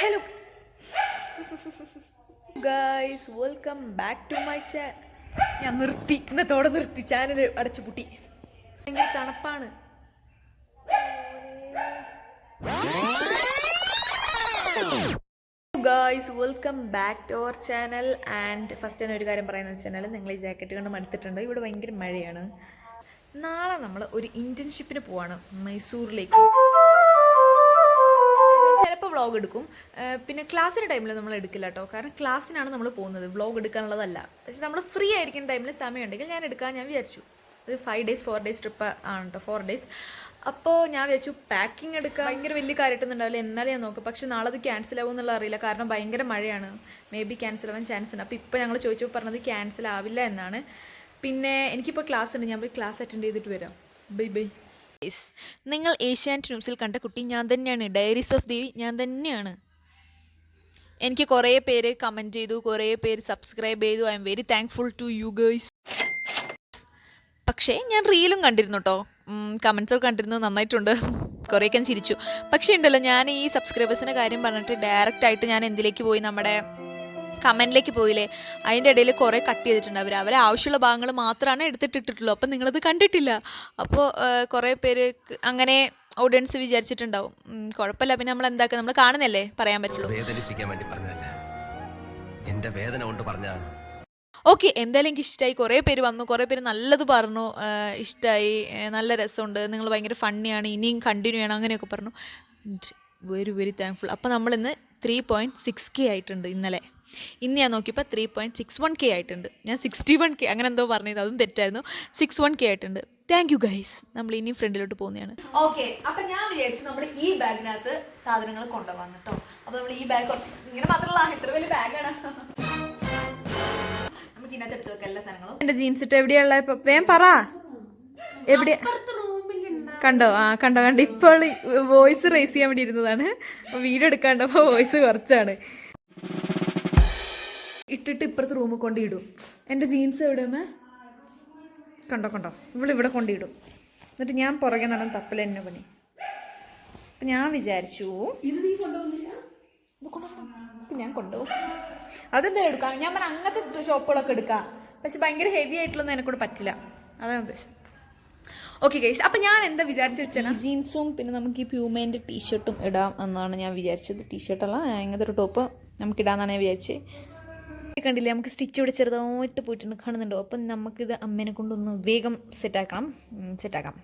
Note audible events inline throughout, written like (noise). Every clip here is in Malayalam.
Hello guys welcome back to my channel ഞാൻ നിർത്തി. ഇന്നത്തോടെ നിർത്തി. ചാനൽ അടച്ചു പൂട്ടി. ഭയങ്കര തണുപ്പാണ്. Guys welcome back to our channel and first തന്നെ ഒരു കാര്യം പറയുന്നത് വെച്ചാൽ നിങ്ങൾ ഈ ജാക്കറ്റ് കണ്ട് മടുത്തിട്ടുണ്ട്? ഇവിടെ ഭയങ്കര മഴയാണ്. നാളെ നമ്മൾ ഒരു ഇന്റേൺഷിപ്പിന് പോവാണ് മൈസൂരിലേക്ക്. ചിലപ്പോൾ വ്ളോഗ് എടുക്കും. പിന്നെ ക്ലാസ്സിന്റെ ടൈമിൽ നമ്മൾ എടുക്കില്ല കേട്ടോ കാരണം ക്ലാസ്സിനാണ് നമ്മൾ പോകുന്നത്. വ്ളോഗ് എടുക്കാനുള്ളതല്ല. പക്ഷെ നമ്മൾ ഫ്രീ ആയിരിക്കുന്ന ടൈമിൽ സമയമുണ്ടെങ്കിൽ ഞാൻ എടുക്കാൻ ഞാൻ വിചാരിച്ചു. അത് five days four days trip ആണ് കേട്ടോ ഫോർ ഡേയ്സ് അപ്പോൾ ഞാൻ വിചാരിച്ചു പാക്കിംഗ് എടുക്കാൻ ഭയങ്കര വലിയ കാര്യമായിട്ടൊന്നും ഉണ്ടാവില്ല എന്നാലും ഞാൻ നോക്കും. പക്ഷെ നാളെ അത് ക്യാൻസൽ ആവും എന്നുള്ള അറിയില്ല. കാരണം ഭയങ്കര മഴയാണ്. മേ ബി ക്യാൻസൽ ആവാൻ ചാൻസ് ഉണ്ട്. അപ്പോൾ ഇപ്പോൾ ഞങ്ങൾ ചോദിച്ചപ്പോൾ പറഞ്ഞത് ക്യാൻസൽ ആവില്ല എന്നാണ്. പിന്നെ എനിക്കിപ്പോൾ ക്ലാസ് ഉണ്ട്. ഞാൻ പോയി ക്ലാസ് അറ്റൻഡ് ചെയ്തിട്ട് വരാം. ബൈ ബൈ നിങ്ങൾ ഏഷ്യാനെറ്റ് ന്യൂസിൽ കണ്ട കുട്ടി ഞാൻ തന്നെയാണ്. ഡയറീസ് ഓഫ് ദേവി ഞാൻ തന്നെയാണ്. എനിക്ക് കുറേ പേര് കമന്റ് ചെയ്തു കുറേ പേര് സബ്സ്ക്രൈബ് ചെയ്തു. I'm very thankful to you girls പക്ഷേ ഞാൻ റീലും കണ്ടിരുന്നു കേട്ടോ കമൻസൊക്കെ കണ്ടിരുന്നു. നന്നായിട്ടുണ്ട്. കുറേയൊക്കെ ചിരിച്ചു. പക്ഷേ ഉണ്ടല്ലോ ഞാൻ ഈ സബ്സ്ക്രൈബേഴ്സിന്റെ കാര്യം പറഞ്ഞിട്ട് ഡയറക്റ്റായിട്ട് ഞാൻ എന്തിലേക്ക് പോയി? നമ്മുടെ കമന്റിലേക്ക് പോയില്ലേ? അതിന്റെ ഇടയിൽ കുറേ കട്ട് ചെയ്തിട്ടുണ്ട് അവർ അവരെ ആവശ്യമുള്ള ഭാഗങ്ങൾ മാത്രമാണ് എടുത്തിട്ടിട്ടുള്ളൂ അപ്പം നിങ്ങളത് കണ്ടിട്ടില്ല. അപ്പോൾ കുറേ പേര് അങ്ങനെ ഓഡിയൻസ് വിചാരിച്ചിട്ടുണ്ടാവും. കുഴപ്പമില്ല. പിന്നെ നമ്മൾ എന്താക്കുക നമ്മൾ കാണുന്നല്ലേ പറയാൻ പറ്റുള്ളൂ. എന്റെ വേദന കൊണ്ട് പറഞ്ഞതാണ്. ഓക്കെ എന്തായാലും എനിക്ക് ഇഷ്ടമായി കുറേ പേര് വന്നു. കുറേ പേര് നല്ലത് പറഞ്ഞു. ഇഷ്ടമായി നല്ല രസമുണ്ട്. നിങ്ങൾ ഭയങ്കര ഫണ്ണിയാണ് ഇനിയും കണ്ടിന്യൂ ചെയ്യണം. അങ്ങനെയൊക്കെ പറഞ്ഞു. വെരി വെരി താങ്ക്ഫുൾ അപ്പോൾ നമ്മൾ ഇന്ന് ത്രീ പോയിന്റ് സിക്സ് കെ ആയിട്ടുണ്ട് ഇന്നലെ. ഇന്ന് ഞാൻ നോക്കിയപ്പോൾ three point six one K ആയിട്ടുണ്ട്. ഞാൻ സിക്സ്റ്റി വൺ കെ അങ്ങനെ എന്തോ പറഞ്ഞത് അതും തെറ്റായിരുന്നു. സിക്സ് വൺ കെ ആയിട്ടുണ്ട്. താങ്ക് യു ഗൈസ് നമ്മൾ ഇനി ഫ്രണ്ടിലോട്ട് പോകുന്നതാണ്. ഓക്കെ അപ്പൊ ഞാൻ വിചാരിച്ചു നമ്മൾ ഈ ബാഗിനകത്ത് സാധനങ്ങൾ കൊണ്ടുപോകാൻ കേട്ടോ. അപ്പൊ നമ്മൾ ഈ ബാഗ് കുറച്ച് ഇങ്ങനെ മാത്രമല്ല ഇത്ര വലിയ ബാഗാണ് നമുക്ക് ഇതിനകത്ത് എടുത്ത് വെക്കാം എല്ലാ സാധനങ്ങളും. എന്റെ ജീൻസ് ഇട്ട് എവിടെയുള്ള വേം പറ. എവിടെ കണ്ടോ? ആ കണ്ടോ? കണ്ടോ? ഇപ്പോൾ വോയിസ് റേസ് ചെയ്യാൻ വേണ്ടി ഇരുന്നതാണ്. വീഡിയോ എടുക്കാണ്ടപ്പോൾ വോയിസ് കുറച്ചാണ്. ഇട്ടിട്ട് ഇപ്പുറത്ത് റൂമിൽ കൊണ്ടിടും. എന്റെ ജീൻസ് എവിടെ കണ്ടോ കണ്ടോ? ഇവളിവിടെ കൊണ്ടിടും. എന്നിട്ട് ഞാൻ പുറകെ നടന്ന് തപ്പൽ എന്നെ പണി. അപ്പം ഞാൻ വിചാരിച്ചു ഞാൻ കൊണ്ടുപോകും. അതെന്തായാലും എടുക്കാം ഞാൻ പറഞ്ഞ അങ്ങനത്തെ ഷോപ്പുകളൊക്കെ എടുക്കാം. പക്ഷെ ഭയങ്കര ഹെവി ആയിട്ടുള്ളൊന്നും എന്നെക്കൂടെ പറ്റില്ല. അതാണ് ഉദ്ദേശം. ഓക്കെ ഗൈസ് അപ്പം ഞാൻ എന്താ വിചാരിച്ചു വെച്ചാൽ ജീൻസും പിന്നെ നമുക്ക് ഈ പ്യൂമേന്റെ ടീഷർട്ടും ഇടാം എന്നാണ് ഞാൻ വിചാരിച്ചത്. ടീഷർട്ടല്ല ഇങ്ങനത്തെ ഒരു ടോപ്പ് നമുക്ക് ഇടാമെന്നാണ് ഞാൻ വിചാരിച്ചത് കണ്ടില്ലേ നമുക്ക് സ്റ്റിച്ച് ഇവിടെ ചെറുതായിട്ട് പോയിട്ടുണ്ട് കാണുന്നുണ്ടോ? അപ്പം നമുക്കിത് അമ്മേനെ കൊണ്ടൊന്ന് വേഗം സെറ്റാക്കണം. സെറ്റാക്കാം.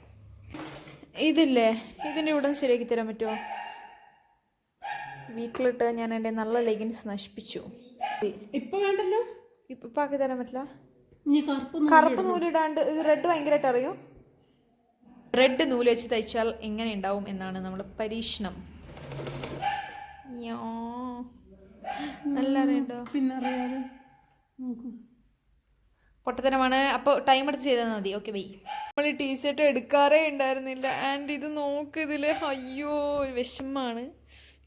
ഇതില്ലേ? ഇതിന്റെ ഇവിടെ ശരിയാക്കി തരാൻ പറ്റുമോ? വീട്ടിലിട്ട് ഞാൻ എന്റെ നല്ല ലെഗിൻസ് നശിപ്പിച്ചു. ഇപ്പൊ വേണ്ടല്ലോ ഇപ്പം ആക്കി തരാൻ പറ്റില്ല? നീ കറുപ്പ് കറുപ്പ് നൂലിടാണ്ട് ഇത് റെഡ് ഭയങ്കരമായിട്ട് അറിയോ റെഡ് നൂൽ വെച്ച് തയ്ച്ചാൽ എങ്ങനെ ഉണ്ടാവും എന്നാണ് നമ്മൾ പരീക്ഷണം. യോ. നല്ല അറിയണ്ടോ പിന്നെ അറിയാതെ നോക്ക്. പൊട്ടത്തരമാണ്. അപ്പോൾ ടൈം എടുത്ത് ചെയ്താൽ മതി. ഓക്കെ ബൈ നമ്മൾ ഈ ടീഷർട്ട് എടുക്കാറേ ഉണ്ടായിരുന്നില്ല. ആൻഡ് ഇത് നോക്ക് ഇതിൽ അയ്യോ ഒരു വിഷമാണ്.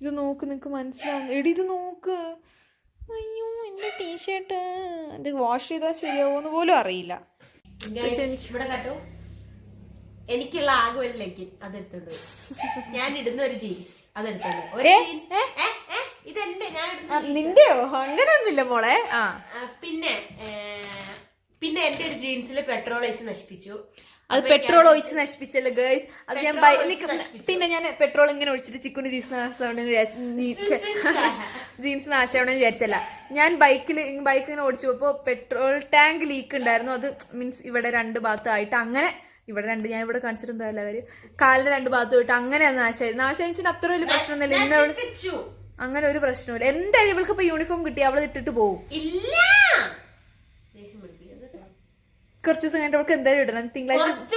ഇത് നോക്ക് നിങ്ങൾക്ക് മനസ്സിലാവും. എടി ഇത് നോക്ക്. അയ്യോ എന്റെ ടീഷർട്ട് ഇത് വാഷ് ചെയ്താൽ ശരിയാവുമെന്ന് പോലും അറിയില്ല. Guys, ഇവിടെ കണ്ടു എനിക്കുള്ള ആകെ ഒരു ലെഗിൻ അതെടുത്തോണ്ട് ഞാൻ ഇടുന്ന ഒരു ജീൻസ് അതെടുത്തോണ്ട് ഒരു? ഏ? ഇതെന്റെ ഞാൻ ഇടുന്ന. നിന്റെയോ? അങ്ങനെയൊന്നുമില്ല മോളെ. ആ. പിന്നെ പിന്നെ എന്റെ ഒരു ജീൻസിൽ പെട്രോൾ ഒഴിച്ച് നശിപ്പിച്ചു. അത് പെട്രോൾ ഒഴിച്ച് നശിപ്പിച്ചല്ലോ ഗേൾസ് അത് ഞാൻ. പിന്നെ ഞാൻ പെട്രോൾ ഇങ്ങനെ ഒഴിച്ചിട്ട് ചിക്കുന് ജീൻസ് നാശമാവണമെന്ന് വിചാരിച്ച ജീൻസ് നാശമാവണമെന്ന് വിചാരിച്ചല്ല. ഞാൻ ബൈക്കിൽ ബൈക്ക് ഇങ്ങനെ ഓടിച്ചു. അപ്പോൾ പെട്രോൾ ടാങ്ക് ലീക്ക് ഉണ്ടായിരുന്നു. അത് മീൻസ് ഇവിടെ രണ്ട് ഭാഗത്തായിട്ട് അങ്ങനെ ഇവിടെ രണ്ട് ഞാൻ ഇവിടെ കാണിച്ചിട്ട് എന്താ കാര്യം? കാലിന്റെ രണ്ട് ഭാഗത്ത് പോയിട്ട് അങ്ങനെ നാശമായി നാശമായിട്ട് അത്ര വലിയ പ്രശ്നമൊന്നുമില്ല ഇന്ന് അങ്ങനെ ഒരു പ്രശ്നമില്ല എന്തായാലും ഇവൾക്ക് ഇപ്പൊ യൂണിഫോം കിട്ടി. അവൾ ഇട്ടിട്ട് പോകും ഇല്ല. കുറച്ച് ദിവസം കഴിഞ്ഞിട്ട് അവൾക്ക് എന്തായാലും ഇടണം. തിങ്കളാഴ്ച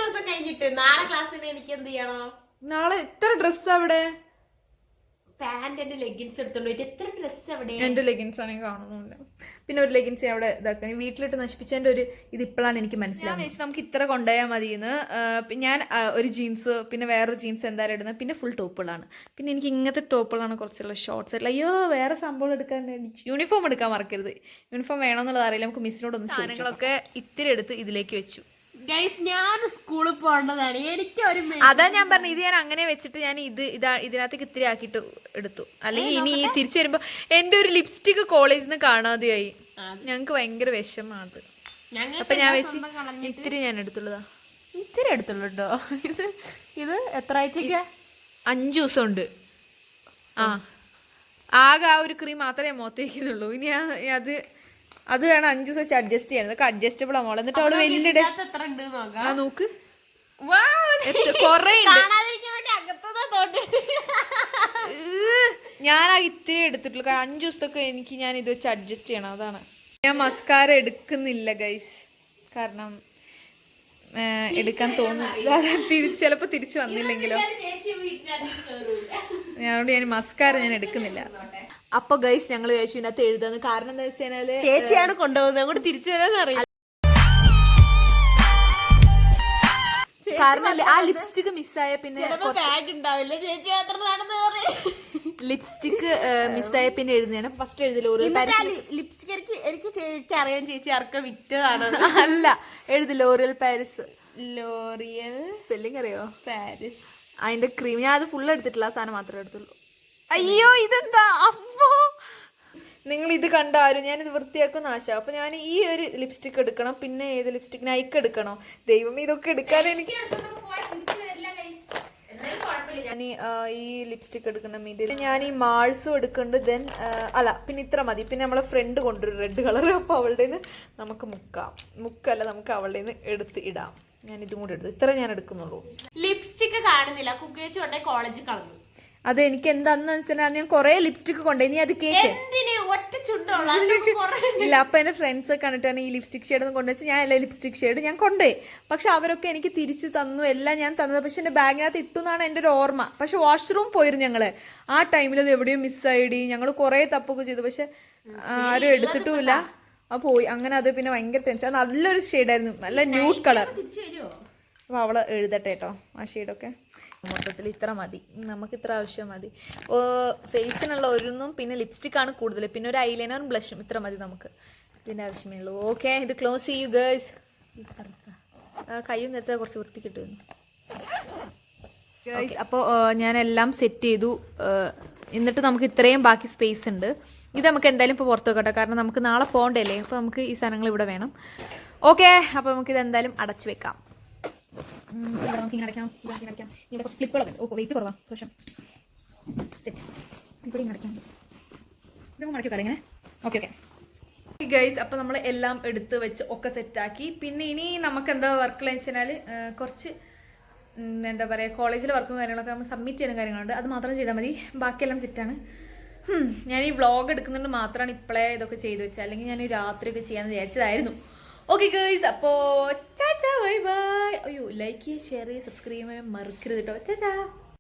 നാളെ ക്ലാസ്സിന് എനിക്ക് എന്ത് ചെയ്യണോ? നാളെ എത്ര ഡ്രസ്സ് അവിടെ? പാന്റ് എന്റെ ലെഗിൻസ് എടുത്തോണ്ട് പോയിട്ട് എത്ര ഡ്രസ്സ് അവിടെ? എന്റെ ലെഗിൻസ് ആണെങ്കിൽ കാണുന്നുണ്ട്. പിന്നെ ഒരു ലെഗിൻസ് അവിടെ ഇതാക്കാൻ വീട്ടിലിട്ട് നശിപ്പിച്ചതിന്റെ ഒരു ഇത് ഇപ്പോഴാണ് എനിക്ക് മനസ്സിലാവുന്നത്. നമുക്ക് ഇത്ര കൊണ്ടുപോയാൽ മതി എന്ന് ഞാൻ ഒരു ജീൻസ് പിന്നെ വേറൊരു ജീൻസ് എന്തായാലും ഇടുന്നത് പിന്നെ ഫുൾ ടോപ്പുകളാണ് പിന്നെ എനിക്ക് ഇങ്ങനത്തെ ടോപ്പുകളാണ് കുറച്ചുള്ള ഷോർട്സ് ആയിട്ടുള്ള. അയ്യോ വേറെ സംഭവം എടുക്കാൻ യൂണിഫോം എടുക്കാൻ മറക്കരുത്. യൂണിഫോം വേണമെന്നുള്ളത് അറിയില്ല. നമുക്ക് മിസ്സിനോടൊന്നും സാധനങ്ങളൊക്കെ ഇത്തിരി എടുത്ത് ഇതിലേക്ക് വെച്ചു. ഗൈസ് ഞാൻ സ്കൂളിൽ പോകേണ്ടതാണ്. എനിക്ക് ഒരു മെ- അതാ ഞാൻ പറഞ്ഞു ഇത് ഞാൻ അങ്ങനെ വെച്ചിട്ട് ഞാൻ ഇത് ഇതാ ഇതിനകത്തേക്ക് ഇത്തിരി ആക്കിയിട്ട് എടുത്തു. അല്ലെങ്കിൽ ഇനി ഈ തിരിച്ചു വരുമ്പോ എന്റെ ഒരു ലിപ്സ്റ്റിക് കോളേജിൽ നിന്ന് കാണാതെയായി. ഞങ്ങക്ക് ഭയങ്കര വിഷമാണ് ഞങ്ങൾക്ക് അപ്പൊ ഞാൻ വെച്ച് ഇത്തിരി ഞാൻ എടുത്തുള്ളതാ. ഇത്തിരി എടുത്തുള്ളൂ കേട്ടോ ഇത് ഇത് എത്ര ആഴ്ചക്കാ അഞ്ചു ദിവസം ഉണ്ട് ആ. ആകെ ആ ഒരു ക്രീം മാത്രമേ മുഖത്തേക്കുന്നുള്ളൂ ഇനി അത് അത് വേണം അഞ്ചു ദിവസം അഡ്ജസ്റ്റ് ചെയ്യാൻ. ഇതൊക്കെ അഡ്ജസ്റ്റബിൾ ആ മോളെ. എന്നിട്ട് അവൾ വലിയ നോക്കാം. ആ കൊറേ ഞാൻ ആ ഇത്തിരി എടുത്തിട്ടുള്ളൂ. കാരണം അഞ്ചു ദിവസത്തൊക്കെ എനിക്ക് ഞാൻ ഇത് വെച്ച് അഡ്ജസ്റ്റ് ചെയ്യണം. അതാണ്. ഞാൻ മസ്കാര എടുക്കുന്നില്ല ഗൈസ് കാരണം എടുക്കാൻ തോന്നുന്നില്ല തിരിച്ച് ചിലപ്പോ തിരിച്ചു വന്നില്ലെങ്കിലോ. ഞാനോട് ഞാൻ മസ്കാര ഞാൻ എടുക്കുന്നില്ല. അപ്പൊ ഗൈസ് ഞങ്ങൾ ചോദിച്ചു ഇതിനകത്ത് എഴുതാന്ന്. കാരണം എന്താ വെച്ച് കഴിഞ്ഞാൽ ചേച്ചിയാണ് കൊണ്ടുപോകുന്നത്. അങ്ങോട്ട് തിരിച്ചു വരാന്ന് അറിയാം കാരണം ആ ലിപ്സ്റ്റിക് മിസ്സായ പിന്നെ ബാഗ് ഉണ്ടാവില്ല. ചേച്ചി മാത്രം നടന്നു ലിപ്സ്റ്റിക് മിസ്സായ പിന്നെ എഴുതുന്നതാണ്. ഫസ്റ്റ് എഴുതി ഒരു ലിപ്സ്റ്റിക് എനിക്ക് എനിക്ക് ചേച്ചി അറിയാൻ ചേച്ചി ആർക്കും വിറ്റതാണ് അല്ല എഴുതി ലോറിയൽ പാരിസ് ലോറിയൽ സ്പെല്ലിംഗ് അറിയോ? പാരിസ് അതിന്റെ ക്രീം ഞാൻ അത് ഫുൾ എടുത്തിട്ടില്ല ആ സാധനം മാത്രമേ എടുത്തുള്ളൂ. അയ്യോ ഇതെന്താ? അമ്മോ! നിങ്ങൾ ഇത് കണ്ട ആരും ഇത് വൃത്തിയാക്കുന്ന ആശ അപ്പൊ ഞാൻ ഈ ഒരു ലിപ്സ്റ്റിക് എടുക്കണം പിന്നെ ഏത് ലിപ്സ്റ്റിക് നൈക്ക് എടുക്കണോ? ദൈവം ഇതൊക്കെ എടുക്കാൻ എനിക്ക് ഞാൻ ഈ, ലിപ്സ്റ്റിക് എടുക്കണം മീഡിയ ഞാൻ ഈ മാൾസും എടുക്കുന്നുണ്ട് ദെൻ അല്ല പിന്നെ ഇത്ര മതി. പിന്നെ നമ്മളെ ഫ്രണ്ട് കൊണ്ടുവരും റെഡ് കളർ അപ്പോൾ അവളുടെ നിന്ന് നമുക്ക് മുക്കാം. മുക്കല്ല നമുക്ക് അവളുടെ നിന്ന് എടുത്ത് ഇടാം. ഞാൻ ഇതും കൂടെ എടുത്തു. ഇത്ര ഞാൻ എടുക്കുന്നുള്ളൂ. ലിപ്സ്റ്റിക് കാണുന്നില്ല. കുക്കേച്ച് കൊണ്ടേ കോളേജിൽ കളഞ്ഞു. അത് എനിക്ക് എന്താന്ന് വെച്ചാൽ ഞാൻ കുറേ ലിപ്സ്റ്റിക് കൊണ്ടേ നീ അത് കേക്ക്. (laughs) ഇല്ല അപ്പൊ എന്റെ ഫ്രണ്ട്സ് ഒക്കെ കണ്ടിട്ടാണ് ഈ ലിപ്സ്റ്റിക് ഷെയ്ഡ് ഒന്നും കൊണ്ടുവച്ച് ഞാൻ എല്ലാ ലിപ്സ്റ്റിക് ഷെയ്ഡ് ഞാൻ കൊണ്ടുപോയി പക്ഷെ അവരൊക്കെ എനിക്ക് തിരിച്ചു തന്നു എല്ലാം ഞാൻ തന്നത്. പക്ഷെ എന്റെ ബാഗിനകത്ത് ഇട്ടു എന്നാണ് എന്റെ ഒരു ഓർമ്മ. പക്ഷെ വാഷ്റൂം പോയിരുന്നു ഞങ്ങൾ. ആ ടൈമിൽ അത് എവിടെയും മിസ്സായിടി ഞങ്ങൾ കുറേ തപ്പൊക്കെ ചെയ്തു. പക്ഷെ ആരും എടുത്തിട്ടുമില്ല. ആ പോയി. അങ്ങനെ അത് പിന്നെ ഭയങ്കര ടെൻഷൻ നല്ലൊരു ഷെയ്ഡായിരുന്നു നല്ല ന്യൂഡ് കളർ അപ്പോൾ അവൾ എഴുതട്ടെ കേട്ടോ ആ ഷെയ്ഡൊക്കെ മൊത്തത്തിൽ ഇത്ര മതി. നമുക്ക് ഇത്ര ആവശ്യം മതി. ഫേസിനുള്ള ഒരുന്നും പിന്നെ ലിപ്സ്റ്റിക്കാണ് കൂടുതൽ. പിന്നെ ഒരു ഐലൈനറും ബ്ലഷും ഇത്ര മതി നമുക്ക്. ഇതിന്റെ ആവശ്യമേ ഉള്ളൂ. ഓക്കെ ഇത് ക്ലോസ് ചെയ്യൂ ഗേൾസ് കൈ നേരത്തെ കുറച്ച് വൃത്തി കിട്ടുന്നു ഗേൾസ് അപ്പോൾ ഞാനെല്ലാം സെറ്റ് ചെയ്തു. എന്നിട്ട് നമുക്ക് ഇത്രയും ബാക്കി സ്പേസ് ഉണ്ട്. ഇത് നമുക്ക് എന്തായാലും ഇപ്പോൾ പുറത്ത് വെക്കട്ടെ. കാരണം നമുക്ക് നാളെ പോകണ്ടല്ലേ? അപ്പോൾ നമുക്ക് ഈ സാധനങ്ങൾ ഇവിടെ വേണം. ഓക്കെ അപ്പോൾ നമുക്കിത് എന്തായാലും അടച്ചു വെക്കാം. ഇവിടെ ഗൈസ് അപ്പോൾ നമ്മൾ എല്ലാം എടുത്ത് വെച്ച് ഒക്കെ സെറ്റാക്കി പിന്നെ ഇനി നമുക്ക് എന്താ വർക്ക് വെച്ചാൽ കുറച്ച് എന്താ പറയുക കോളേജിലെ വർക്കും കാര്യങ്ങളൊക്കെ നമ്മൾ സബ്മിറ്റ് ചെയ്യുന്ന കാര്യങ്ങളുണ്ട്. അത് മാത്രം ചെയ്താൽ മതി. ബാക്കിയെല്ലാം സെറ്റാണ് ഞാൻ ഈ വ്ളോഗ് എടുക്കുന്നുണ്ട് മാത്രമാണ് ഇപ്പോഴേ ഇതൊക്കെ ചെയ്തു വെച്ചത്. അല്ലെങ്കിൽ ഞാൻ രാത്രിയൊക്കെ ചെയ്യാമെന്ന് വിചാരിച്ചതായിരുന്നു. ഓക്കെ ഗേഴ്സ് അപ്പോൾ ചാച്ചാ ബൈ ബൈ. അയ്യോ ലൈക്ക് ചെയ്യുക ഷെയർ ചെയ്യുക സബ്സ്ക്രൈബ് ചെയ്യാൻ മറക്കരുത് കേട്ടോ ചാച്ചാ